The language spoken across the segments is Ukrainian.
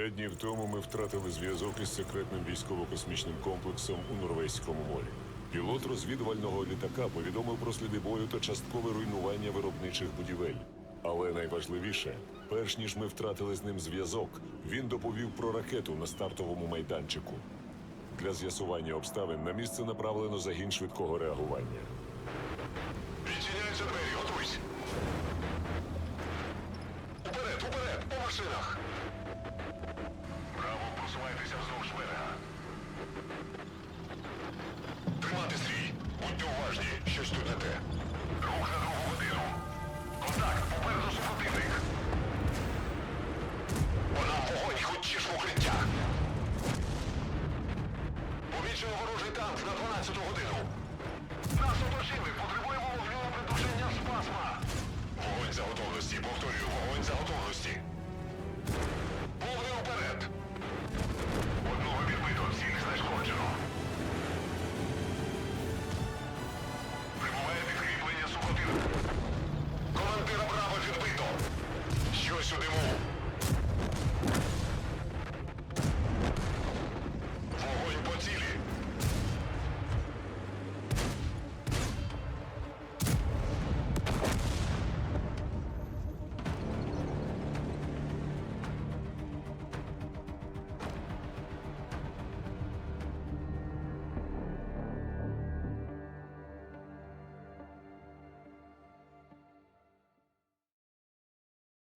П'ять днів тому ми втратили зв'язок із секретним військово-космічним комплексом у Норвезькому морі. Пілот розвідувального літака повідомив про сліди бою та часткове руйнування виробничих будівель. Але найважливіше, перш ніж ми втратили з ним зв'язок, він доповів про ракету на стартовому майданчику. Для з'ясування обставин на місце направлено загін швидкого реагування.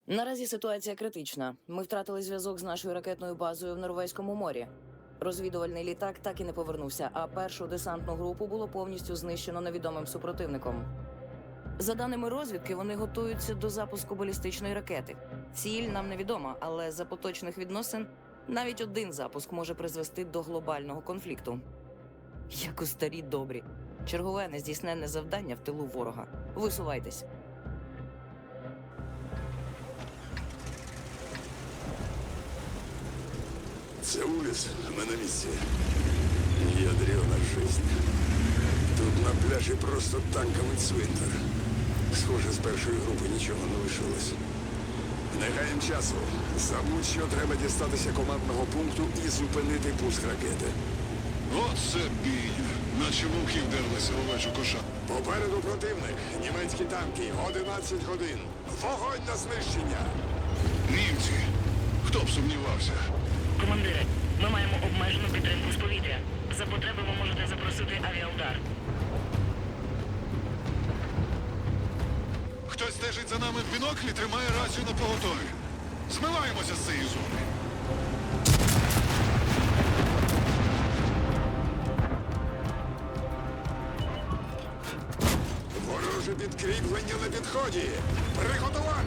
Наразі ситуація критична. Ми втратили зв'язок з нашою ракетною базою в Норвезькому морі. Розвідувальний літак так і не повернувся, а першу десантну групу було повністю знищено невідомим супротивником. За даними розвідки, вони готуються до запуску балістичної ракети. Ціль нам невідома, але за поточних відносин навіть один запуск може призвести до глобального конфлікту. Як у старі добрі. Чергове нездійсненне завдання в тилу ворога. Висувайтесь. Це улиц, а ми на місці. Ядрена жизнь. Тут на пляжі просто танковий цвинтар. Схоже, з першої групи нічого не лишилось. Не гаєм часу. Забудь, що треба дістатися командного пункту і зупинити пуск ракети. Оце бій! Наче вовки вдерлися в овечу коша. Попереду противник. Німецькі танки. 11 годин. Вогонь на знищення. Німці! Хто б сумнівався? Командире, ми маємо обмежену підтримку з повітря. За потреби ви можете запросити авіаудар. Хтось стежить за нами в біноклі, тримає рацію на поготові. Змиваємося з цієї зони. Вороже підкріплення на підході. Приготуватись.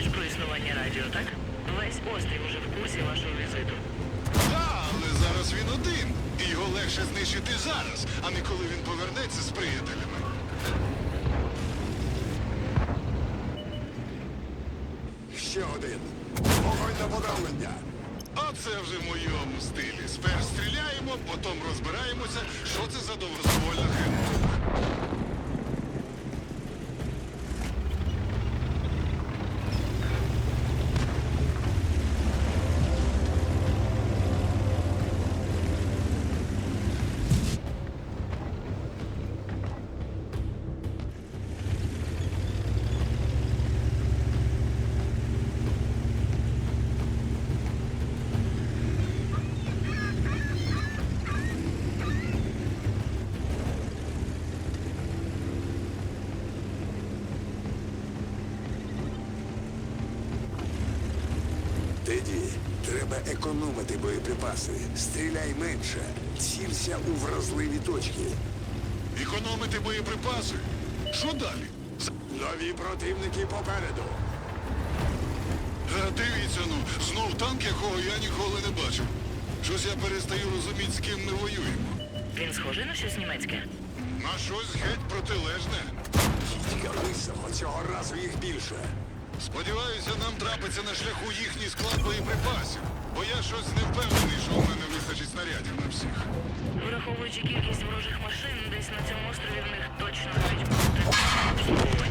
Знаєш про існування радіо, так? Весь острів уже в курсі вашого візиту. Так, але зараз він один. І його легше знищити зараз, а не коли він повернеться з приятелями. Ще один. Вогонь на подавлення. Оце вже в моєму стилі. Спершу стріляємо, потім розбираємося, що це за доброзавольна хренова. Економити боєприпаси. Стріляй менше. цілься у вразливі точки. Економити боєприпаси. Що далі? Нові противники попереду. Е, Дивіться, ну, знов танк, якого я ніколи не бачив. Щось я перестаю розуміти, з ким ми воюємо. Він схожий на щось німецьке. На щось геть протилежне. Тільки лисого цього разу їх більше. Сподіваюся, нам трапиться на шляху їхній склад боєприпасів, бо я щось не впевнений, що у мене вистачить снарядів на всіх. Враховуючи кількість ворожих машин, десь на цьому острові в них точно мають бути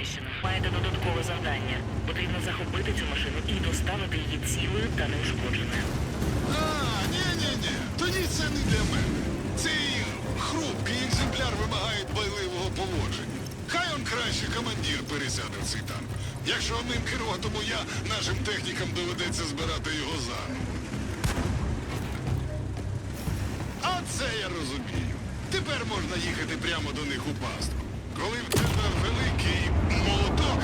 знищено. Маєте додаткове завдання. Потрібно захопити цю машину і доставити її цілою та неушкодженою. А, ні-ні-ні, тоді це не для мене. Цей хрупкий екземпляр вимагає дбайливого поводження. Хай он краще командир пересяде в цей танк. Якщо ним керуватиму я, нашим технікам доведеться збирати його заново. А це я розумію. Тепер можна їхати прямо до них у пастку. Коли в тебе великий молоток,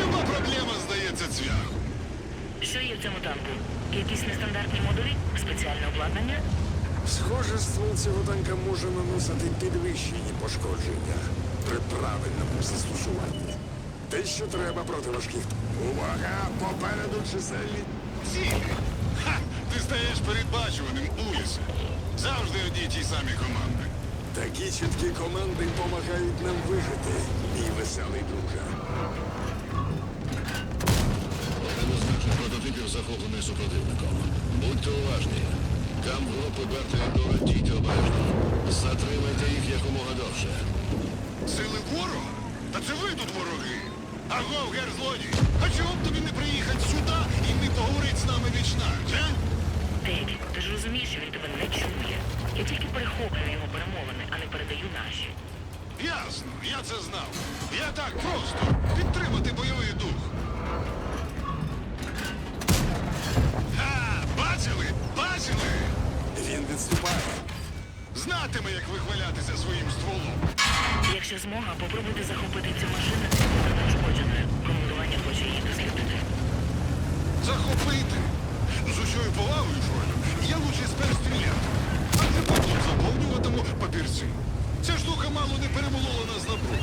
люба проблема здається цвяхом. Що є в цьому танку? Якісь нестандартні модулі? Спеціальне обладнання? Схоже, ствол цього танка може наносити підвищені пошкодження при правильному застосуванні. Те, що треба проти важких. Увага! Попереду чисельні. Цілі. Ха! Ти стаєш передбачуваним, Улісе. Завжди одні й ті самі команди. Такі чіткі команди допомагають нам вижити, мій веселий друже. Один із наших прототипів захоплений супротивником. Будьте уважні. Там групи Берта дійте обережно. Затримайте їх якомога довше. Сили ворога? Та це ви тут вороги. Агов, гер злодій. А чого б тобі не приїхати сюди і не поговорити з нами вічнавіч, а? Деві, ти ж розумієш, що він тебе не чує. Я тільки перехоплюю його не передаю наші. Ясно, я це знав. Я так просто підтримати бойовий дух. Ха! Бачили? Бачили? Він відступає. Знатиме, як вихвалятися своїм стволом. Якщо змога, попробуйте захопити цю машину цілою неушкодженою. Командування хоче її дослідити. Захопити. З усьою повагою, Фройду, я лучше спер стріляти. А ти потім заповнюватиму папірці. Ця штука мало не перемолола нас на бруд.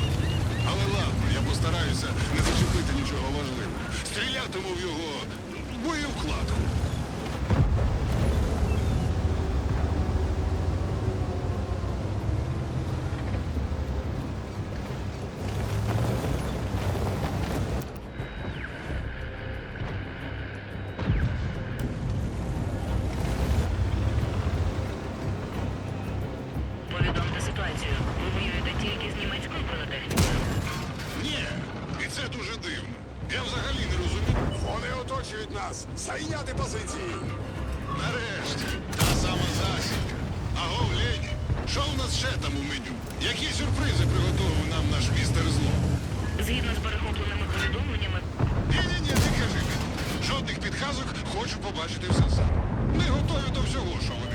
Але ладно, я постараюся не зачепити нічого важливого. Стрілятиму в його боєвкладку. Дуже дивно. Я взагалі не розумію. Вони оточують нас. Зайняти позиції. Нарешті, та сама засідка. Аго, леді, що у нас ще там у меню? Які сюрпризи приготував нам наш містер зло? Згідно з перехопленими повідомленнями, Ні-ні-ні, не кажи мені. Жодних підказок, хочу побачити все сам. Ми готові до всього, що вони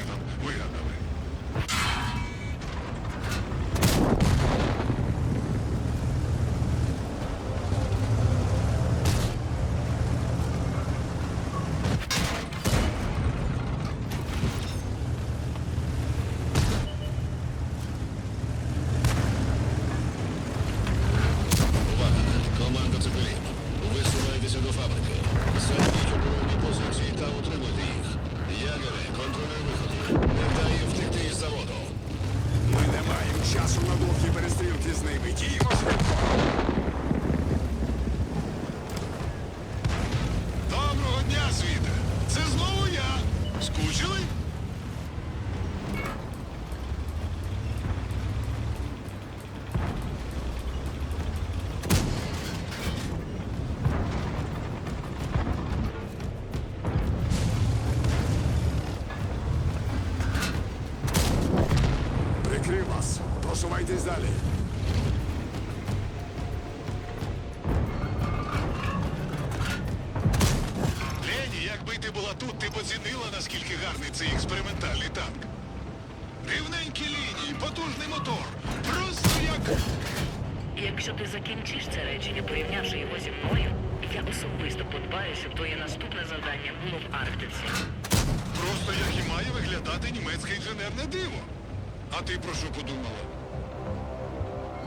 Просувайтесь далі. Лені, якби ти була тут ти поцінила, наскільки гарний цей експериментальний танк. Рівненькі лінії, потужний мотор. Просто як. Якщо ти закінчиш це речення, порівнявши його зі мною, я особисто подбаю, щоб твоє наступне завдання було в Арктиці. Просто як і має виглядати німецьке інженерне диво. А ти про що подумала?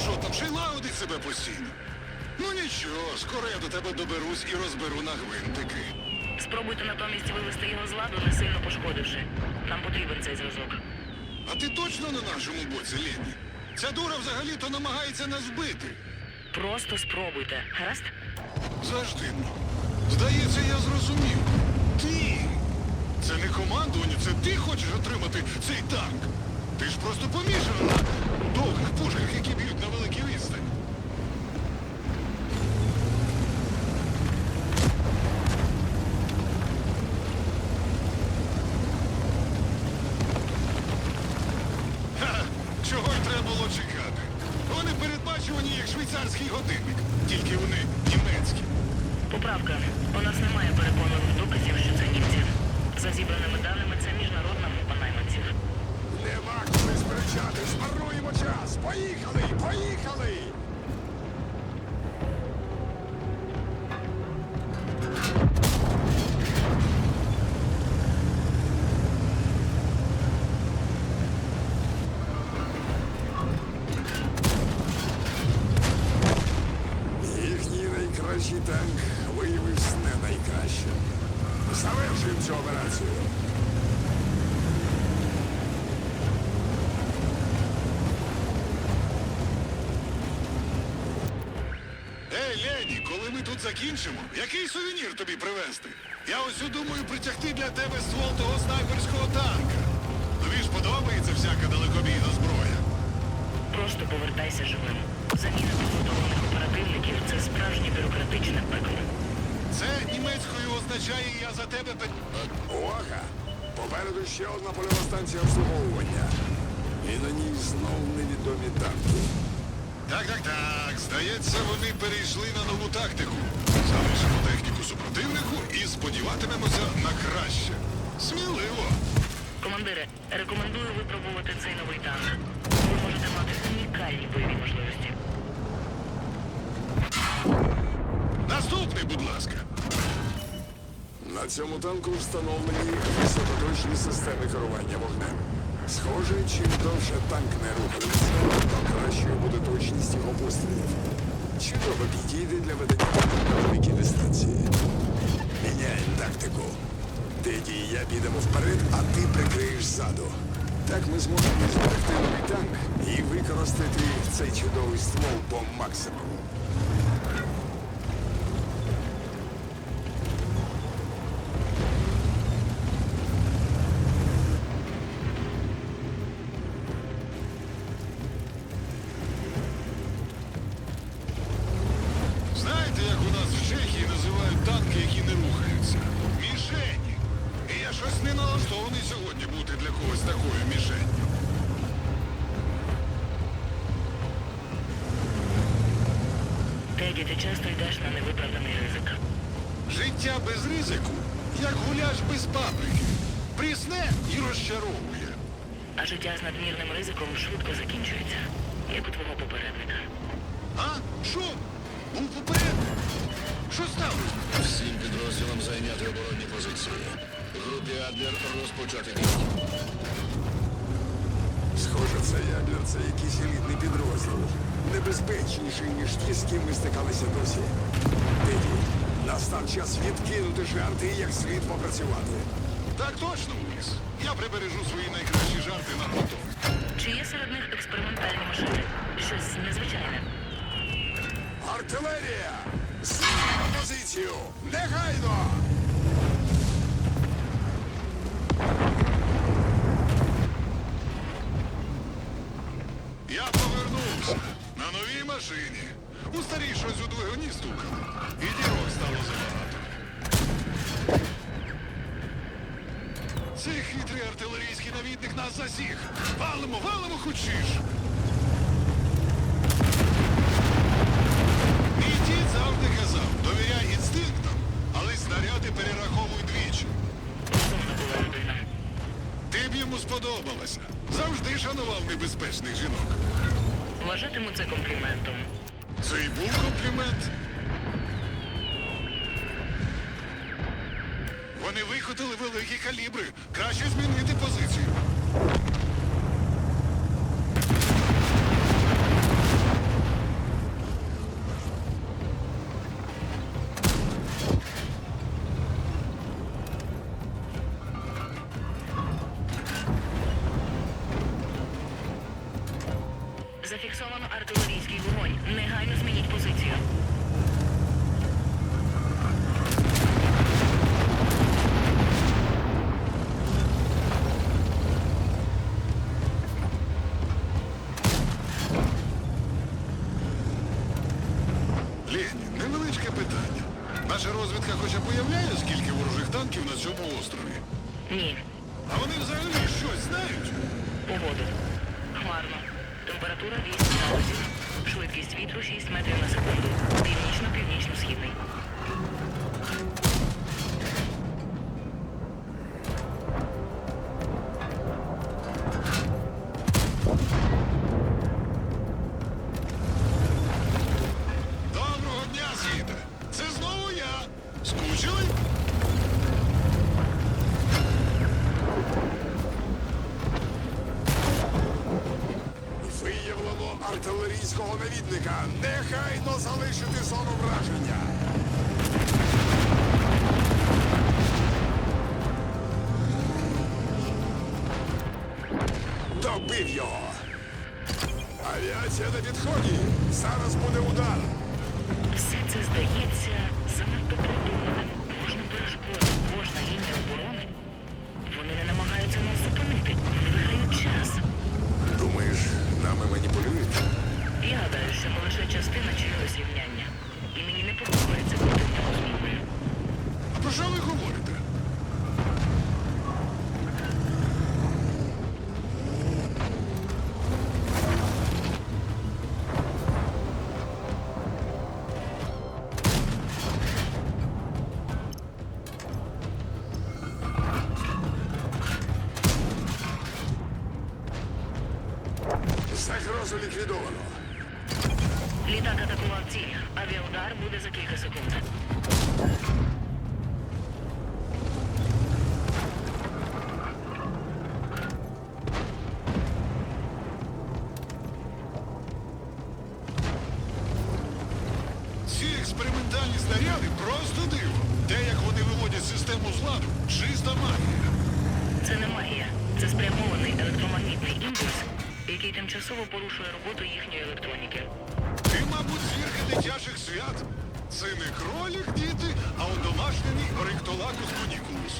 Що там ще й лагодить себе постійно? Ну нічого, скоро я до тебе доберусь і розберу на гвинтики. Спробуйте натомість вивести його з ладу, не сильно пошкодивши. Нам потрібен цей зв'язок. А ти точно на нашому боці, Лені? Ця дура взагалі-то намагається нас вбити. Просто спробуйте. Гаразд? Завжди. Здається, я зрозумів. Ти. Це не командування, це ти хочеш отримати цей танк. Ти ж просто помішана на довгих пушках, які б'ють на великій відстані. Ха, чого й треба було чекати? Вони передбачувані як швейцарський годинник, тільки вони німецькі. Поправка. У нас немає переконливих доказів, що це німці. За зібраними даними, це міжнародна група найманців. Нема коли змаруємо час. Поїхали, поїхали! Привезти? Я ось думаю притягти для тебе ствол того снайперського танка. Тобі ж подобається всяка далекобійна зброя. Просто повертайся живим. Заміна підготовлених оперативників це справжнє бюрократичне пекло. Це німецькою означає я за тебе пе... Увага! Попереду ще одна польова станція обслуговування. І на ній знов невідомі танки. Так, так, так. Здається, вони перейшли на нову тактику. Залишимо техніку супротивнику і сподіватимемося на краще. Сміливо. Командире, рекомендую випробувати цей новий танк. Ви можете мати унікальні бойові можливості. Наступний, будь ласка. На цьому танку встановлені високоточні системи керування вогнем. Схоже, чим довше танк не рухатиметься, то кращою буде точність його пострілів. Чудово підійде для ведення на великій дистанції. Міняємо тактику. Теді і я підемо вперед, а ти прикриєш ззаду. Так ми зможемо зберегти новий танк і використати цей чудовий ствол по максимуму. Як гуляш без паприки. Прісне і розчаровує. А життя з надмірним ризиком швидко закінчується, як у твого попередника. А? Що? Був попередник? Що сталося? Всім підрозділам зайняти оборонні позиції. Групі Адлер розпочати бій. Схоже, це Ядлер, це якийсь елітний підрозділ. Небезпечніший, ніж ті, з ким ми стикалися досі. Теді, настав час відкинути жарти і як слід попрацювати. Так точно, Луїс. Я прибережу свої найкращі жарти на потом. Чи є серед них експериментальні машини? Щось незвичайне. Артилерія! Змінимо позицію! Негайно! Я повернувся на новій машині. У старій щось у двигуні стукало. І дірок стало забагато. Цей хитрий артилерійський навідник нас засіг. Валимо, валимо хочеш. Мій дід завжди казав, довіряй інстинктам, але снаряди перераховуй двічі. Ти б йому сподобалася. Завжди шанував небезпечних жінок. Вважатиму це компліментом. Це і був комплімент. Вони вихотили великі калібри. Краще змінити позицію. Навідника. Негайно залишити зону враження. Добив його. Авіація на підході. Зараз буде удар. Все це здається занадто продуманим. Кожна перешкода, кожна лінія оборони. Вони не намагаються нас зупинити. Вони виграють час. Думаєш, нами маніпулюють? Я гадаю, лише частина чогось рівняння. І мені не подобається бути в нього зміною. А про що ви говорите? Експериментальні снаряди просто диво. Те, як вони виводять систему з ладу, чиста магія. Це не магія. Це спрямований електромагнітний імпульс, який тимчасово порушує роботу їхньої електроніки. Ти, мабуть, зірка дитячих свят. Це не кролік, діти, а одомашнений ректолакус кунікулус.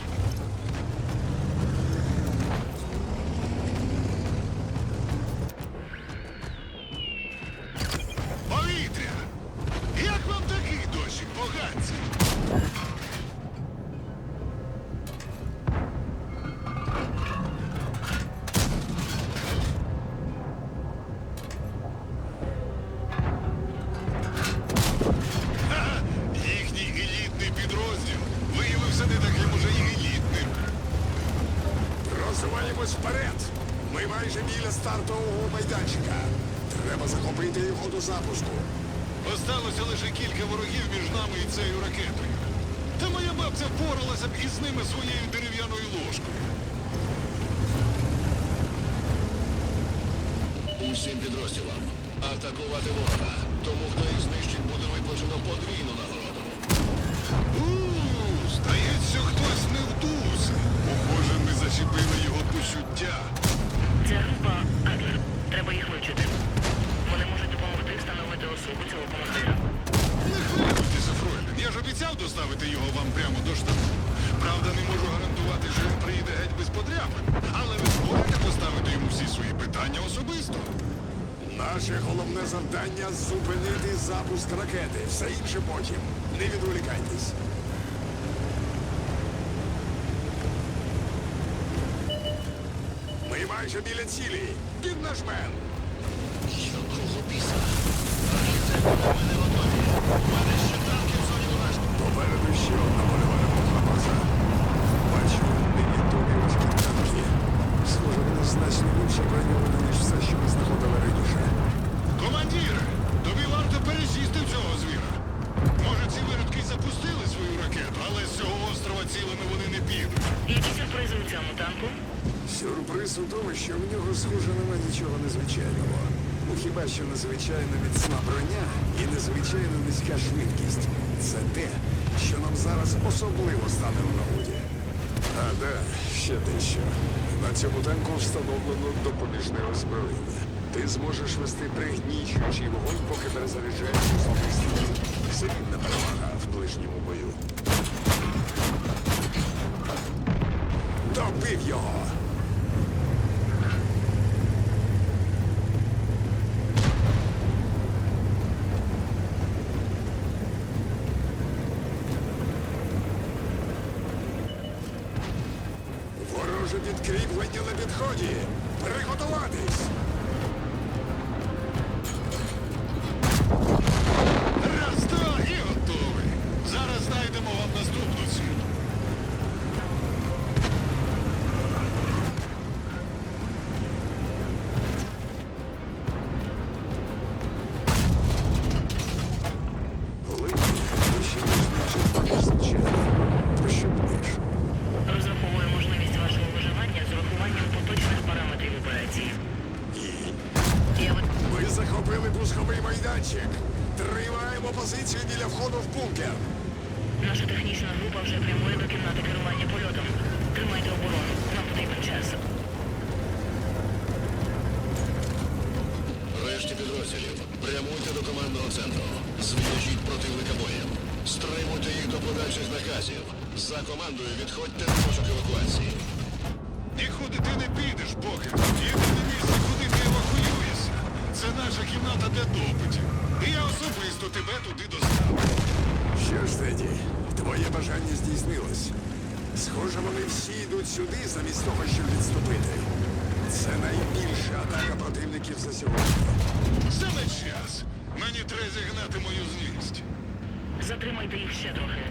Просуваємось вперед. Ми майже біля стартового майданчика. Треба захопити його до запуску. Осталося лише кілька ворогів між нами і цією ракетою. Та моя бабця впоралася б із ними своєю дерев'яною ложкою. Усім підрозділам. Атакувати ворога. Тому, хто їх знищить, буде виплачено подвійну нагороду. Здається, хтось не вдувся. Зачепили його почуття. Це група Адлер. Треба їх вивчити. Вони можуть допомогти встановити особу цього командира. Не хвилюйтеся, прямо до штабу. Правда, не можу гарантувати, що він приїде геть без подряпин, але ви зможете поставити йому всі свої питання особисто. Наше головне завдання зупинити запуск ракети. Все інше потім. Не відволікайтесь. Майже біля цілі. Піднажмем. Якого біса? Архітектори, ми не готові. У мене ще танки в зоні ураження. Попереду ще одна польова ремонтна база. Бачу, невідомі важкі танки. Схоже, вони значно більше броньовані, ніж все, що ми знаходили раніше. Командіре, тобі варто пересісти в цього звіра. Може, ці виродки запустили свою ракету, але з цього острова цілими вони не підуть. Які сюрпризи у цьому танку? Сюрприз у тому, що в нього схоже нема нічого незвичайного. Ну хіба що незвичайно міцна броня і незвичайно низька швидкість. Це те, що нам зараз особливо стане в нагоді. А, да, ще дещо. На цьому танку встановлено допоміжне озброєння. Ти зможеш вести пригнічуючий вогонь, поки перезаряджаєш особистий. Солідна перевага в ближньому бою. Добив його! Особисто тебе туди доставлю. Що ж, Теді, твоє бажання здійснилось. Схоже, вони всі йдуть сюди замість того, щоб відступити. Це найбільша атака противників за сьогодні. Саме час. Мені треба зігнати мою злість. Затримайте їх ще трохи.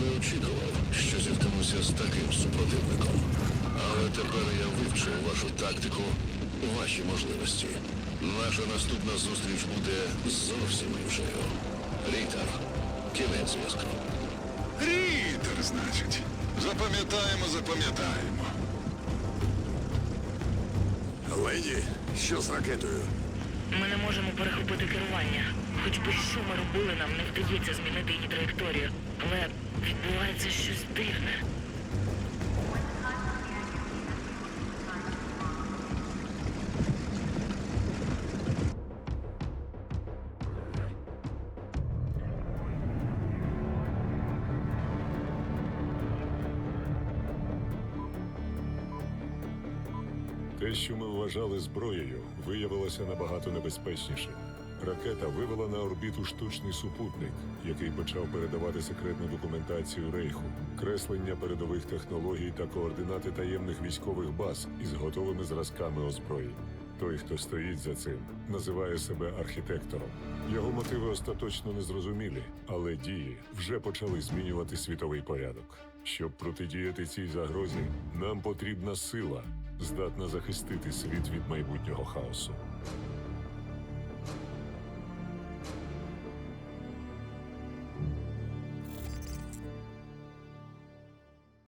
Не очікував, що зіткнуся з таким супротивником. Але тепер я вивчив вашу тактику, ваші можливості. Наша наступна зустріч буде зовсім іншою. Рітер, кінець зв'язку. Рітер, значить. Запам'ятаємо, запам'ятаємо. Леді, що з ракетою? Ми не можемо перехопити керування. Хоч би що ми робили, нам не вдається змінити її траєкторію. Але відбувається щось дивне. Те, що ми вважали зброєю, виявилося набагато небезпечніше. Ракета вивела на орбіту штучний супутник, який почав передавати секретну документацію рейху, креслення передових технологій та координати таємних військових баз із готовими зразками озброєнь. Той, хто стоїть за цим, називає себе архітектором. Його мотиви остаточно незрозумілі, але дії вже почали змінювати світовий порядок. Щоб протидіяти цій загрозі, нам потрібна сила, здатна захистити світ від майбутнього хаосу.